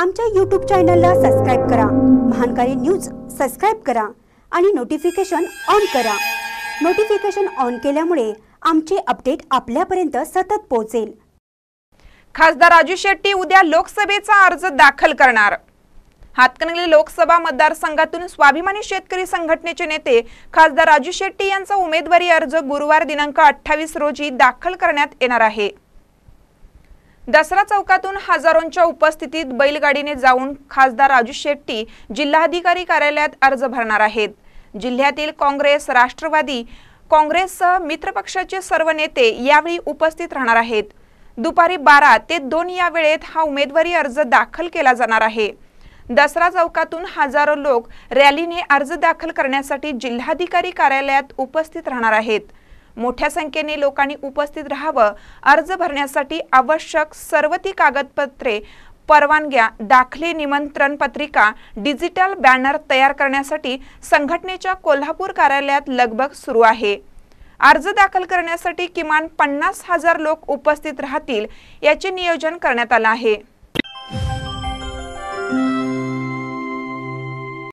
आमच्या यूट्यूब चॅनलला सबस्क्राईब करा. महानकारी न्यूज सबस्क्राईब करा आणि नोटिफिकेशन ऑन करा. नोटिफिकेशन ऑन केल्यामुळे आमचे अपडेट आपल्यापर्यंत सतत पोहोचेल. खासदार राजू शेट्टी उद्या लोकसभेचा अर्ज दाखल करणार. हातकणंगले लोकसभा मतदारसंघातून स्वाभिमानी शेतकरी संघटनेचे नेते खासदार राजू शेट्टी यांचा उमेदवारी अर्ज गुरुवार दिनांक अठ्ठावीस रोजी दाखल करण्यात येणार आहे. दसरा चौकातून हजारोंच्या उपस्थितीत बैलगाडीने जाऊन खासदार राजू शेट्टी जिल्हाधिकारी कार्यालयात अर्ज भरणार आहेत. जिल्ह्यातील काँग्रेस राष्ट्रवादी काँग्रेससह मित्रपक्षाचे सर्व नेते यावेळी उपस्थित राहणार आहेत. दुपारी बारा ते दोन या वेळेत हा उमेदवारी अर्ज दाखल केला जाणार आहे. दसरा चौकातून हजारो लोक रॅलीने अर्ज दाखल करण्यासाठी जिल्हाधिकारी कार्यालयात उपस्थित राहणार आहेत. मोठ्या संख्येने लोकांनी उपस्थित राहावं अर्ज भरण्यासाठी आवश्यक सर्व ती कागदपत्रे परवानग्या दाखले निमंत्रण पत्रिका डिजिटल बॅनर तयार करण्यासाठी संघटनेच्या कोल्हापूर कार्यालयात लगबग सुरू आहे. अर्ज दाखल करण्यासाठी किमान पन्नास हजार लोक उपस्थित राहतील याचे नियोजन करण्यात आलं आहे.